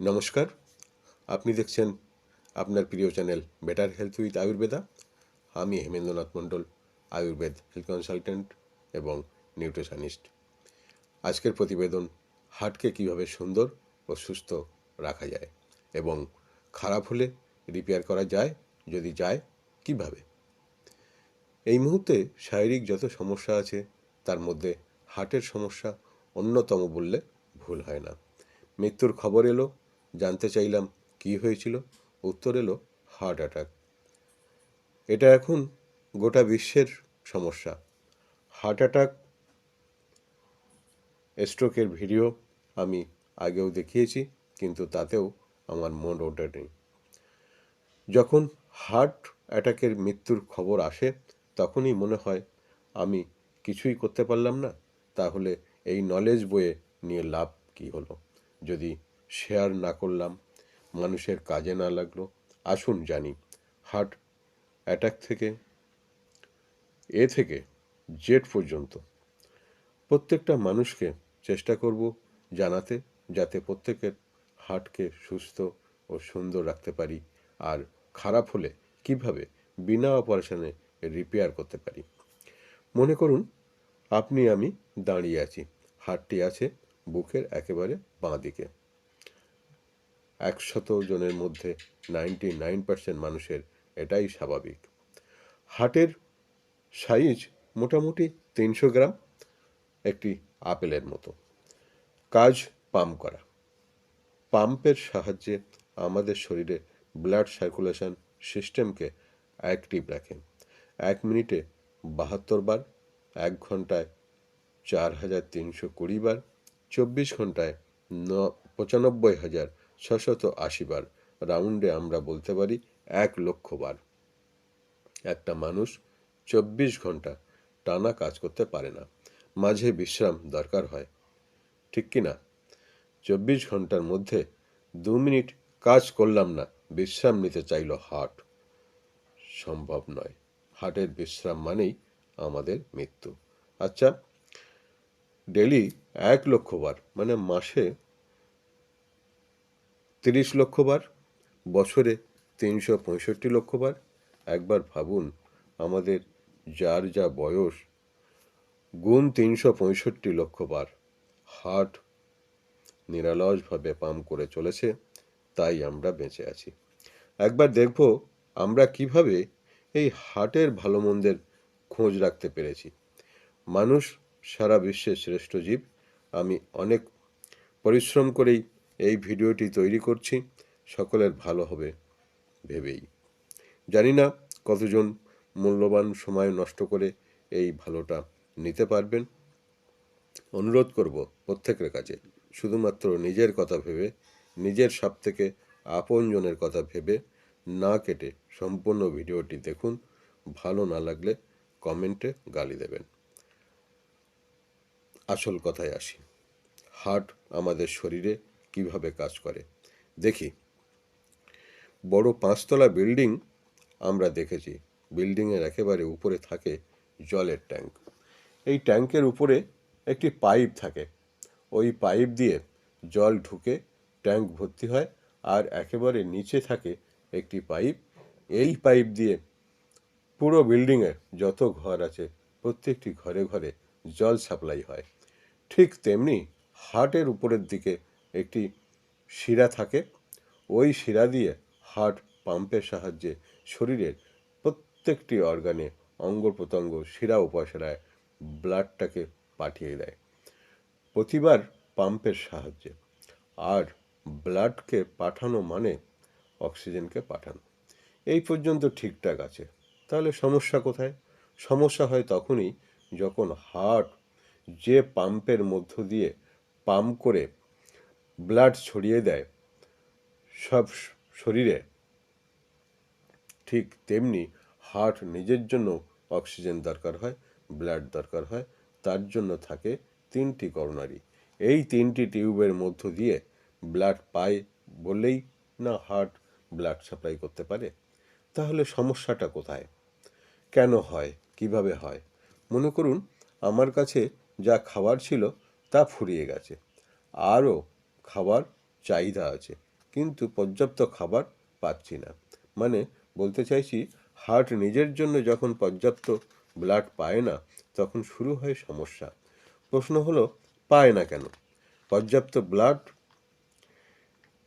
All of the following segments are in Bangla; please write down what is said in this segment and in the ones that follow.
নমস্কার। আপনি দেখছেন আপনার প্রিয় channel better health with Ayurveda. আমি হেমেন্দ্রনাথ মণ্ডল, আয়ুর্বেদ হেলথ কনসালটেন্ট এবং নিউট্রিশনিস্ট। আজকের প্রতিবেদন, হার্টকে কীভাবে সুন্দর ও সুস্থ রাখা যায় এবং খারাপ হলে রিপেয়ার করা যায়, যদি যায়, কীভাবে? এই মুহূর্তে শারীরিক যত সমস্যা আছে, তার মধ্যে হার্টের সমস্যা অন্যতম বললে ভুল হয় না। মৃত্যুর খবর এলো জানতে চাইলাম কি হয়েছিল। উত্তর এলো, হার্ট অ্যাটাক। এটা এখন গোটা বিশ্বের সমস্যা। হার্ট অ্যাটাক, স্ট্রোকের ভিডিও আমি আগেও দেখিয়েছি, কিন্তু তাতেও আমার মন ওঠেনি যখন হার্ট অ্যাটাকের মৃত্যুর খবর আসে, তখনই মনে হয় আমি কিছুই করতে পারলাম না। তাহলে এই নলেজ বইয়ে নিয়ে লাভ কি হলো? যদি শেয়ার না করলাম, মানুষের কাজে না লাগল। আসুন জানি হার্ট অ্যাটাক থেকে, এ থেকে জেড পর্যন্ত। প্রত্যেকটা মানুষকে চেষ্টা করব জানাতে, যাতে প্রত্যেকের হার্টকে সুস্থ ও সুন্দর রাখতে পারি, আর খারাপ হলে কীভাবে বিনা অপারেশনে রিপেয়ার করতে পারি। মনে করুন, আপনি আমি দাঁড়িয়ে আছি হার্টটি আছে বুকের একেবারে বাঁ দিকে। একশত জনের মধ্যে নাইনটি নাইন পার্সেন্ট মানুষের এটাই স্বাভাবিক। হাটের সাইজ মোটামুটি তিনশো গ্রাম একটি আপেলের মতো। কাজ পাম্প করা। পাম্পের সাহায্যে আমাদের শরীরে ব্লাড সার্কুলেশন সিস্টেমকে অ্যাক্টিভ রাখে। এক মিনিটে বাহাত্তর বার, এক ঘন্টায় চার হাজার তিনশো কুড়ি বার, চব্বিশ ঘন্টায় ন, পঁচানব্বই হাজার ছশত আশি বার রাউন্ডে আমরা বলতে পারি এক লক্ষ বার একটা মানুষ চব্বিশ ঘণ্টা টানা কাজ করতে পারে না। মাঝে বিশ্রাম দরকার হয়। ঠিক কি না? চব্বিশ ঘণ্টার মধ্যে দু মিনিট কাজ করলাম না, বিশ্রাম নিতে চাইল হার্ট সম্ভব নয়। হার্টের বিশ্রাম মানেই আমাদের মৃত্যু। আচ্ছা ডেলি এক লক্ষ বার মানে মাসে তিরিশ লক্ষ বার, বছরে তিনশো পঁয়ষট্টি লক্ষ বার। একবার ভাবুন, আমাদের যার যা বয়স, গুণ তিনশো পঁয়ষট্টি লক্ষ বার। হার্ট নিরালসভাবে পাম্প করে চলেছে, তাই আমরা বেঁচে আছি। একবার দেখব আমরা কীভাবে এই হার্টের ভালো মন্দের খোঁজ রাখতে পেরেছি। মানুষ সারা বিশ্বের শ্রেষ্ঠ জীব, আমি অনেক পরিশ্রম করেই এই ভিডিওটি তৈরি করছি। সকলের ভালো হবে ভেবেই। জানি না কতজন মূল্যবান সময় নষ্ট করে এই ভালোটা নিতে পারবেন। অনুরোধ করব প্রত্যেকের কাছে, শুধুমাত্র নিজের কথা ভেবে, নিজের সব থেকে আপনজনের কথা ভেবে না কেটে সম্পূর্ণ ভিডিওটি দেখুন। ভালো না লাগলে কমেন্টে গালি দেবেন। আসল কথায় আসি। হার্ট আমাদের শরীরে কীভাবে কাজ করে। দেখি। বড় পাঁচতলা বিল্ডিং আমরা দেখেছি। বিল্ডিংয়ের একেবারে উপরে থাকে জলের ট্যাঙ্ক। এই ট্যাঙ্কের উপরে একটি পাইপ থাকে। ওই পাইপ দিয়ে জল ঢুকে ট্যাঙ্ক ভর্তি হয় আর একেবারে নিচে থাকে একটি পাইপ। এই পাইপ দিয়ে পুরো বিল্ডিংয়ে যত ঘর আছে, প্রত্যেকটি ঘরে ঘরে জল সাপ্লাই হয়। ঠিক তেমনি হার্টের উপরের দিকে একটি শিরা থাকে, ওই শিরা দিয়ে হার্ট পাম্পের সাহায্যে শরীরের প্রত্যেকটি অর্গানে অঙ্গ প্রত্যঙ্গ শিরা উপাশারায় ব্লাডটাকে পাঠিয়ে দেয়। প্রতিবার পাম্পের সাহায্যে। আর ব্লাডকে পাঠানো মানে অক্সিজেনকে পাঠানো। এই পর্যন্ত ঠিকঠাক আছে। তাহলে সমস্যা কোথায়? সমস্যা হয় তখনই যখন হার্ট যে পাম্পের মধ্য দিয়ে পাম্প করে ব্লাড ছড়িয়ে দেয়, সব শরীরে। ঠিক তেমনি হার্ট নিজের জন্য অক্সিজেন দরকার হয় ব্লাড দরকার হয়, তার জন্য থাকে তিনটি করোনারি এই তিনটি টিউবের মধ্য দিয়ে ব্লাড পায় বলেই না হার্ট ব্লাড সাপ্লাই করতে পারে? তাহলে সমস্যাটা কোথায়? কেন হয়? কীভাবে হয়? মনে করুন, আমার কাছে যা খাবার ছিল তা ফুরিয়ে গেছে। আরও খাবার চাহিদা আছে, কিন্তু পর্যাপ্ত খাবার পাচ্ছি না। মানে বলতে চাইছি হার্ট নিজের জন্য যখন পর্যাপ্ত ব্লাড পায় না, তখন শুরু হয় সমস্যা। প্রশ্ন হলো, পায় না কেন? পর্যাপ্ত ব্লাড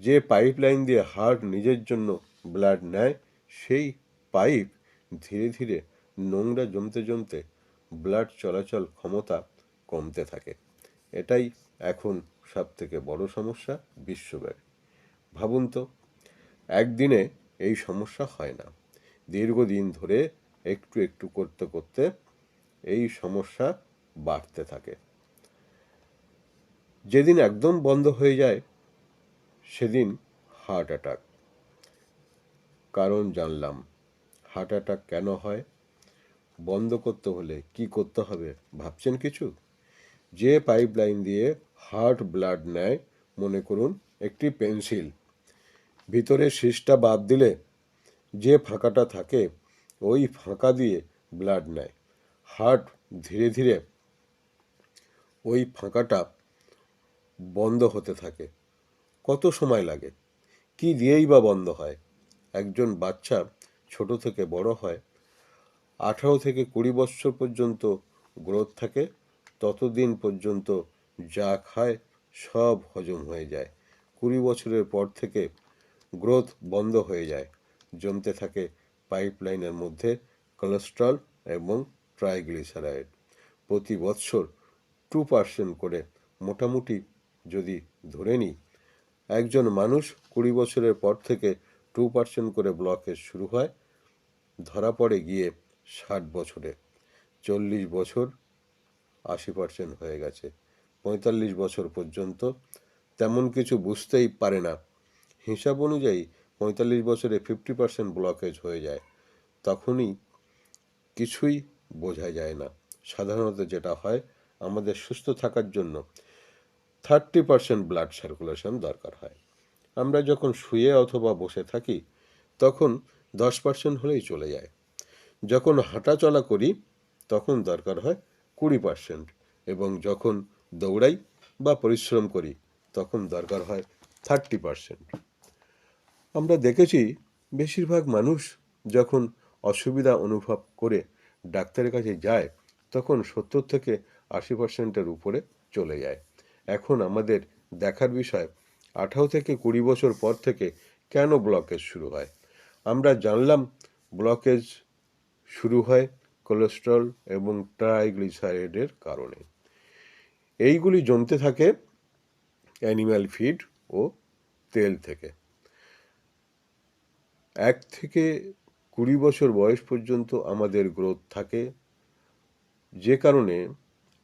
যে পাইপ লাইন দিয়ে হার্ট নিজের জন্য ব্লাড নেয়, সেই পাইপ ধীরে ধীরে নোংরা জমতে জমতে ব্লাড চলাচল ক্ষমতা কমতে থাকে। এটাই এখন সব থেকে বড় সমস্যা বিশ্বব্যাপী। ভাবুন তো, একদিনে এই সমস্যা হয় না। দীর্ঘদিন ধরে একটু একটু করতে করতে এই সমস্যা বাড়তে থাকে। যেদিন একদম বন্ধ হয়ে যায়, সেদিন হার্ট অ্যাটাক কারণ জানলাম হার্ট অ্যাটাক কেন হয়? বন্ধ করতে হলে কি করতে হবে? ভাবছেন কিছু? যে পাইপ লাইন দিয়ে হার্ট ব্লাড নেয়, মনে করুন একটি পেন্সিল। ভিতরে শীষটা বাদ দিলে যে ফাঁকাটা থাকে, ওই ফাঁকা দিয়ে ব্লাড নেয়। হার্ট ধীরে ধীরে ওই ফাঁকাটা বন্ধ হতে থাকে। কত সময় লাগে? কি দিয়েই বা বন্ধ হয়? একজন বাচ্চা ছোট থেকে বড় হয়, আঠারো থেকে কুড়ি বছর পর্যন্ত গ্রোথ থাকে, ততদিন পর্যন্ত যা খায় সব হজম হয়ে যায়। কুড়ি বছরের পর থেকে গ্রোথ বন্ধ হয়ে যায়। জমতে থাকে পাইপলাইনের মধ্যে কোলেস্ট্রল এবং ট্রাইগ্লিসারাইড। প্রতি বৎসর টু পার্সেন্ট করে মোটামুটি যদি ধরে নিই, একজন মানুষ কুড়ি বছরের পর থেকে টু পার্সেন্ট করে ব্লকেজ শুরু হয়, ধরা পড়ে গিয়ে ষাট বছরে। চল্লিশ বছর আশি পার্সেন্ট হয়ে গেছে। পঁয়তাল্লিশ বছর পর্যন্ত তেমন কিছু বুঝতেই পারে না। হিসাব অনুযায়ী পঁয়তাল্লিশ বছরে ফিফটি পার্সেন্ট ব্লকেজ হয়ে যায়। তখনই কিছুই বোঝা যায় না। সাধারণত যেটা হয়, আমাদের সুস্থ থাকার জন্য থার্টি পার্সেন্ট ব্লাড সার্কুলেশন দরকার হয়। আমরা যখন শুয়ে অথবা বসে থাকি, তখন দশ পার্সেন্ট হলেই চলে যায়। যখন হাঁটা চলা করি, তখন দরকার হয় কুড়ি পার্সেন্ট এবং যখন দৌড়াই বা পরিশ্রম করি, তখন দরকার হয় থার্টি পার্সেন্ট আমরা দেখেছি বেশিরভাগ মানুষ যখন অসুবিধা অনুভব করে ডাক্তারের কাছে যায়, তখন সত্তর থেকে আশি পার্সেন্টের উপরে চলে যায়। এখন আমাদের দেখার বিষয়, আঠারো থেকে কুড়ি বছর পর থেকে কেন ব্লকেজ শুরু হয়? আমরা জানলাম ব্লকেজ শুরু হয় কোলেস্ট্রল এবং ট্রাইগ্লিসারাইডের কারণে। এইগুলি জমতে থাকে অ্যানিম্যাল ফিড ও তেল থেকে। এক থেকে কুড়ি বছর বয়স পর্যন্ত আমাদের গ্রোথ থাকে। যে কারণে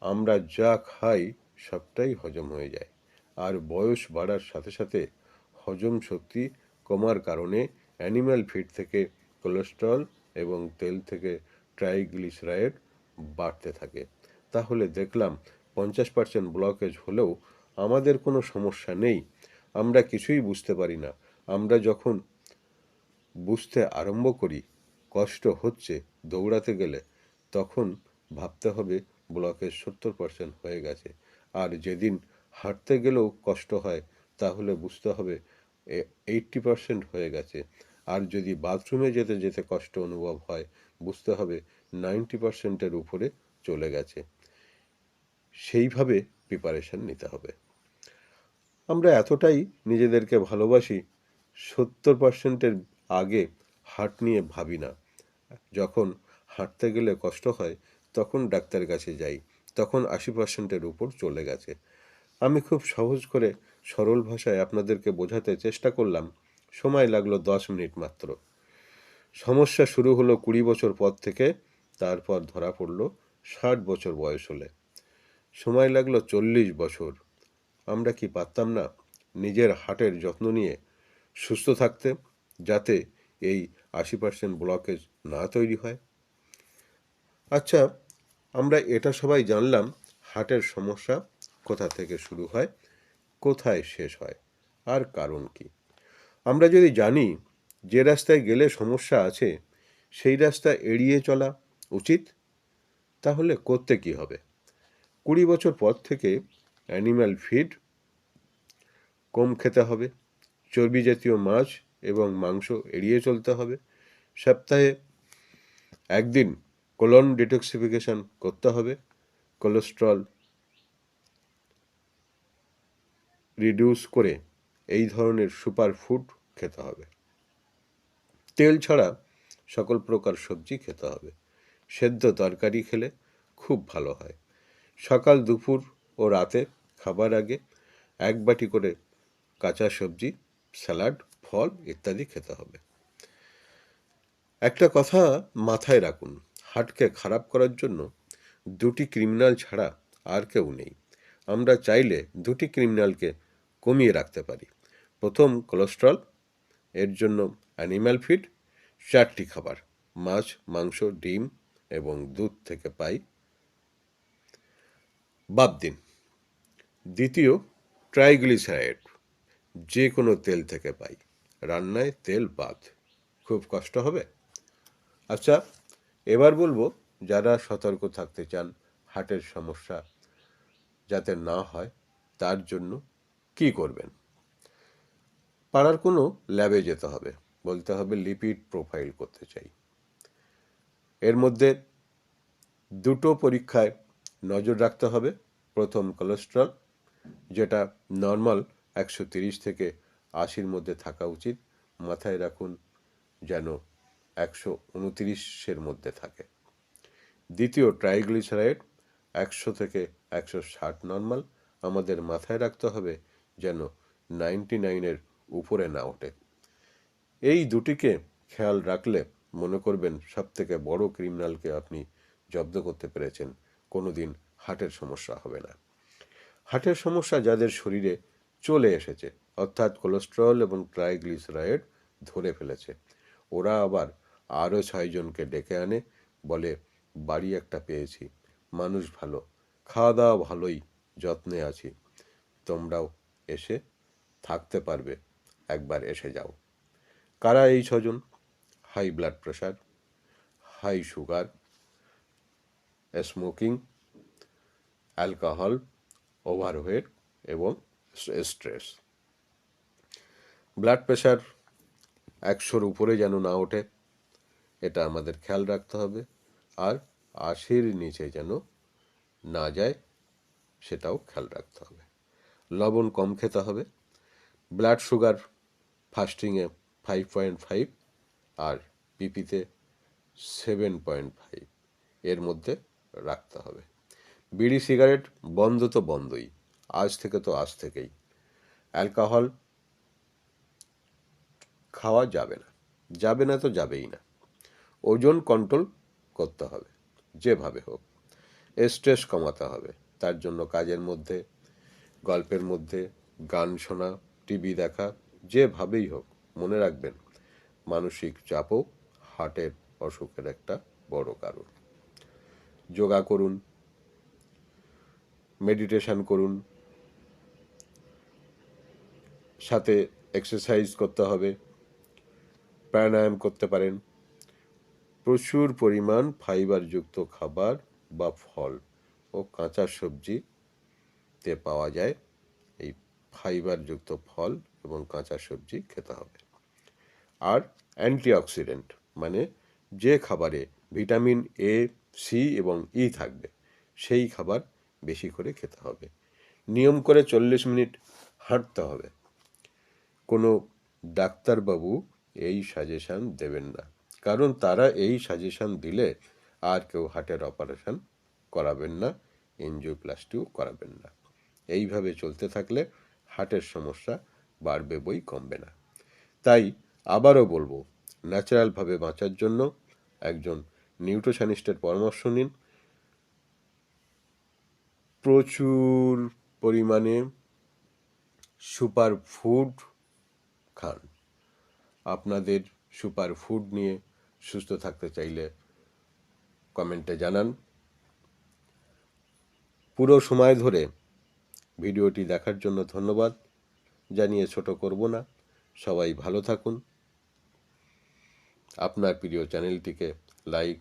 আমরা যা খাই সবটাই হজম হয়ে যায়। আর বয়স বাড়ার সাথে সাথে হজম শক্তি কমার কারণে অ্যানিম্যাল ফিড থেকে কোলেস্ট্রল এবং তেল থেকে ট্রাইগ্লিসারাইড বাড়তে থাকে। তাহলে দেখলাম পঞ্চাশ পার্সেন্ট ব্লকেজ হলেও আমাদের কোনো সমস্যা নেই। আমরা কিছুই বুঝতে পারি না। আমরা যখন বুঝতে আরম্ভ করি, কষ্ট হচ্ছে দৌড়াতে গেলে, তখন ভাবতে হবে ব্লকেজ সত্তর পার্সেন্ট হয়ে গেছে। আর যেদিন হাঁটতে গেলেও কষ্ট হয়, তাহলে বুঝতে হবে এইটটি পার্সেন্ট হয়ে গেছে। আর যদি বাথরুমে যেতে যেতে কষ্ট অনুভব হয়, বুঝতে হবে নাইনটি পার্সেন্টের উপরে চলে গেছে। সেইভাবে প্রিপারেশন নিতে হবে। আমরা এতটাই নিজেদেরকে ভালোবাসি, সত্তর পার্সেন্টের আগে হাট নিয়ে ভাবি না। যখন হাঁটতে গেলে কষ্ট হয়, তখন ডাক্তারের কাছে যাই, তখন আশি পার্সেন্টের উপর চলে গেছে। আমি খুব সহজ করে সরল ভাষায় আপনাদেরকে বোঝাতে চেষ্টা করলাম, সময় লাগল দশ মিনিট মাত্র। সমস্যা শুরু হলো কুড়ি বছর পর থেকে, তারপর ধরা পড়ল ষাট বছর বয়স হলে। সময় লাগল চল্লিশ বছর। আমরা কি পারতাম না নিজের হাটের যত্ন নিয়ে সুস্থ থাকতে, যাতে এই আশি পার্সেন্ট ব্লকেজ না তৈরি হয়? আচ্ছা আমরা এটা সবাই জানলাম হার্টের সমস্যা কোথা থেকে শুরু হয়, কোথায় শেষ হয়, আর কারণ কি। আমরা যদি জানি যে রাস্তায় গেলে সমস্যা আছে, সেই রাস্তা এড়িয়ে চলা উচিত, তাহলে করতে কি হবে? কুড়ি বছর পর থেকে অ্যানিম্যাল ফিড কম খেতে হবে, চর্বি জাতীয় মাছ এবং মাংস এড়িয়ে চলতে হবে। সপ্তাহে একদিন কোলন ডিটক্সিফিকেশন করতে হবে। কোলেস্ট্রল রিডিউস করে এই ধরনের সুপার ফুড খেতে হবে। তেল ছাড়া সকল প্রকার সবজি খেতে হবে। সেদ্ধ তরকারি খেলে খুব ভালো হয়। সকাল, দুপুর ও রাতে খাবার আগে এক বাটি করে কাঁচা সবজি, স্যালাড, ফল ইত্যাদি খেতে হবে। একটা কথা মাথায় রাখুন হার্টকে খারাপ করার জন্য দুটি ক্রিমিনাল ছাড়া আর কেউ নেই। আমরা চাইলে দুটি ক্রিমিনালকে কমিয়ে রাখতে পারি। প্রথম কোলেস্ট্রল, এর জন্য অ্যানিম্যাল ফিড, চারটি খাবার, মাছ, মাংস, ডিম এবং দুধ থেকে পাই বাদ দিন। দ্বিতীয়, ট্রাইগ্লিসারাইড, যে কোনো তেল থেকে পাই। রান্নায় তেল বাদ। খুব কষ্ট হবে? আচ্ছা এবার বলব, যারা সতর্ক থাকতে চান, হার্টের সমস্যা যাতে না হয়, তার জন্য কি করবেন? পাড়ার কোনো ল্যাবে যেতে হবে, বলতে হবে লিপিড প্রোফাইল করতে চাই। এর মধ্যে দুটো পরীক্ষায় নজর রাখতে হবে প্রথম কোলেস্ট্রল যেটা নর্মাল একশো তিরিশ থেকে আশির মধ্যে থাকা উচিত। মাথায় রাখুন যেন একশো উনতিরিশের মধ্যে থাকে। দ্বিতীয় ট্রাইগ্লিসারাইড একশো থেকে একশো ষাট নর্মাল আমাদের মাথায় রাখতে হবে যেন নাইনটি নাইনের উপরে না ওঠে। এই দুটিকে খেয়াল রাখলে মনে করবেন সব থেকে বড় ক্রিমিনালকে আপনি জব্দ করতে পেরেছেন। কোনো দিন হার্টের সমস্যা হবে না। হার্টের সমস্যা যাদের শরীরে চলে এসেছে, অর্থাৎ কোলেস্ট্রল এবং ট্রাইগ্লিসারাইড ধরে ফেলেছে, ওরা আবার আরও ছয়জনকে ডেকে আনে, বলে, বাড়ি একটা পেয়েছি, মানুষ ভালো, খাওয়া দাওয়া ভালোই, যত্নে আছি, তোমরাও এসে থাকতে পারবে, একবার এসে যাও। কারা এই ছজন? High blood pressure, high sugar smoking alcohol overweight এবং স্ট্রেস ব্লাড প্রেশার একশোর উপরে যেন না ওঠে, এটা আমাদের খেয়াল রাখতে হবে। আর আশির নিচে যেন না যায়, সেটাও খেয়াল রাখতে হবে। লবণ কম খেতে হবে। ব্লাড সুগার ফাস্টিংয়ে ফাইভ পয়েন্ট ফাইভ আর পিপিতে সেভেন পয়েন্ট ফাইভ এর মধ্যে রাখতে হবে। বিড়ি, সিগারেট বন্ধ তো বন্ধই, আজ থেকে তো আজ থেকেই। অ্যালকোহল খাওয়া যাবে না যাবে না তো যাবেই না। ওজন কন্ট্রোল করতে হবে, যেভাবে হোক। স্ট্রেস কমাতে হবে, তার জন্য কাজের মধ্যে, গল্পের মধ্যে, গান শোনা, টিভি দেখা, যেভাবেই হোক, মনে রাখবেন, মানসিক চাপও হার্টের অসুখের একটা বড় কারণ। যোগা করুন মেডিটেশন করুন, সাথে এক্সারসাইজ করতে হবে, প্রাণায়াম করতে পারেন, প্রচুর পরিমাণ ফাইবারযুক্ত খাবার বা ফল ও কাঁচা সবজিতে পাওয়া যায়, এই ফাইবারযুক্ত ফল এবং কাঁচা সবজি খেতে হবে। আর অ্যান্টিঅক্সিডেন্ট মানে যে খাবারে ভিটামিন এ সি এবং ই থাকবে। সেই খাবার বেশি করে খেতে হবে। নিয়ম করে চল্লিশ মিনিট হাঁটতে হবে। কোনো ডাক্তারবাবু এই সাজেশান দেবেন না। কারণ তারা এই সাজেশান দিলে আর কেউ হার্টের অপারেশন করাবেন না, এনজিওপ্লাস্টিও করাবেন না। এইভাবে চলতে থাকলে হার্টের সমস্যা বাড়বে বই কমবে না। তাই আবারও বলব, ন্যাচারালভাবে বাঁচার জন্য একজন নিউট্রিশনিস্টের পরামর্শ নিন। প্রচুর পরিমাণে সুপার ফুড খান। আপনাদের সুপার ফুড নিয়ে সুস্থ থাকতে চাইলে কমেন্টে জানান। পুরো সময় ধরে ভিডিওটি দেখার জন্য ধন্যবাদ। জানিয়ে ছোট করব না। সবাই ভালো থাকুন। আপনার প্রিয় চ্যানেলটিকে লাইক